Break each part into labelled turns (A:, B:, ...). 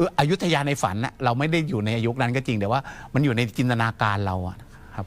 A: เอออยุธยาในฝันนะเราไม่ได้อยู่ในยุคนั้นก็จริงแต่ว่ามันอยู่ในจินตนาการเราอะครับ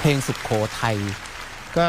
A: เพลงสุขโขทัยก็